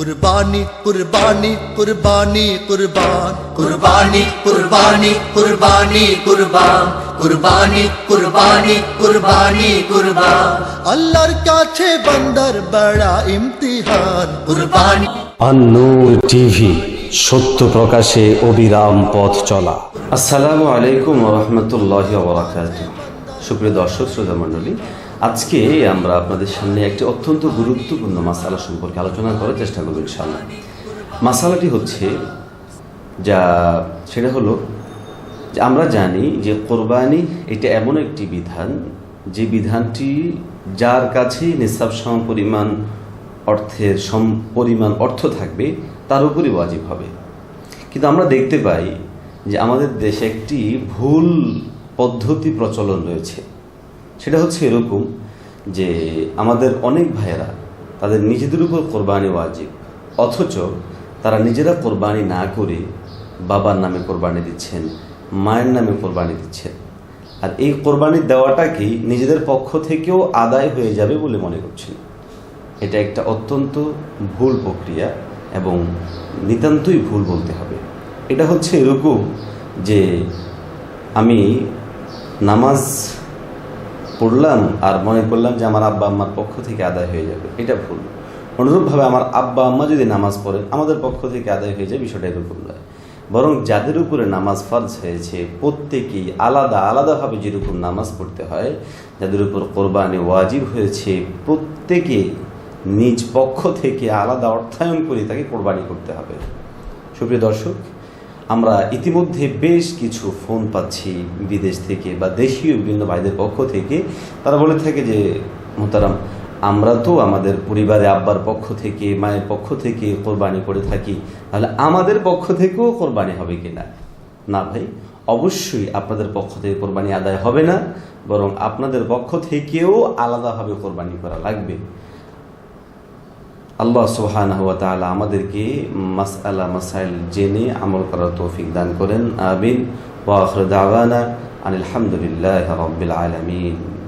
কুরবানি কুরবানি কুরবানি কুরবান। কুরবানি কুরবানি কুরবানি কুরবান। কুরবানি কুরবানি কুরবানি কুরবান। আল্লাহর কাছে বান্দার বড় ইমতিহান। কুরবানি। আন্নুর টিভি সত্য প্রকাশে অবিরাম পথ চলা। আসসালামু আলাইকুম রহমতুল্লাহ বরাকাত সুপ্রিয় দর্শক শ্রোতা মণ্ডলী আজকে আমরা আপনাদের সামনে একটি অত্যন্ত গুরুত্বপূর্ণ মাসালা সম্পর্কে আলোচনা করার চেষ্টা করব ইনশাআল্লাহ। মাসালাটি হচ্ছে যা, সেটা হলো আমরা জানি যে কোরবানি এটা এমন একটি বিধান, যে বিধানটি যার কাছে নিঃসাব সম পরিমাণ অর্থের সম পরিমাণ অর্থ থাকবে, তার উপরই ওয়াজিব হবে। কিন্তু আমরা দেখতে পাই যে আমাদের দেশে একটি ভুল পদ্ধতি প্রচলন রয়েছে। সেটা হচ্ছে এরকম যে আমাদের অনেক ভাইয়েরা তাদের নিজেদের উপর কোরবানি ওয়াজিব, অথচ তারা নিজেরা কোরবানি না করে বাবার নামে কোরবানি দিচ্ছেন, মায়ের নামে কোরবানি দিচ্ছেন। আর এই কোরবানি দেওয়াটাকেই নিজেদের পক্ষ থেকেও আদায় হয়ে যাবে বলে মনে করছেন? এটা একটা অত্যন্ত ভুল প্রক্রিয়া এবং নিতান্তই ভুল বলতে হবে। এটা হচ্ছে এরকম যে আমি নামাজ পড়লাম আর মনে করলাম যে আমার আব্বা আম্মার পক্ষ থেকে আদায় হয়ে যাবে। এটা ভুল। অনুরূপভাবে আমার আব্বা আম্মা যদি নামাজ পড়ে, আমাদের পক্ষ থেকে আদায় হয়ে যায় বিষয়টা এরকম নয় বরং যাদের উপরে নামাজ ফরজ হয়েছে, প্রত্যেকেই আলাদা আলাদাভাবে যেরকম নামাজ পড়তে হয়, যাদের উপর কোরবানি ওয়াজিব হয়েছে, প্রত্যেকে নিজ পক্ষ থেকে আলাদা অর্থায়ন করে তাকে কোরবানি করতে হবে। সুপ্রিয় দর্শক আমরা ইতিমধ্যে বেশ কিছু ফোন পাচ্ছি বিদেশ থেকে বা দেশীয় বিভিন্ন ভাইদের পক্ষ থেকে। তারা বলে থাকে যে মোতারাম আমরা তো আমাদের পরিবারে আব্বার পক্ষ থেকে, মায়ের পক্ষ থেকে কোরবানি করে থাকি। তাহলে আমাদের পক্ষ থেকেও কোরবানি হবে কিনা? না ভাই, অবশ্যই আপনাদের পক্ষ থেকে কোরবানি আদায় হবে না, বরং আপনাদের পক্ষ থেকেও আলাদাভাবে কোরবানি করা লাগবে। আল্লাহ সুবহান ওয়া তাআলা আমাদেরকে মাসআলা, মাসাইল জেনে আমল করার তৌফিক দান করেন। আমিন। ওয়া আখির দাওয়ানা আনিল হামদুলিল্লাহি রাব্বিল আলামিন।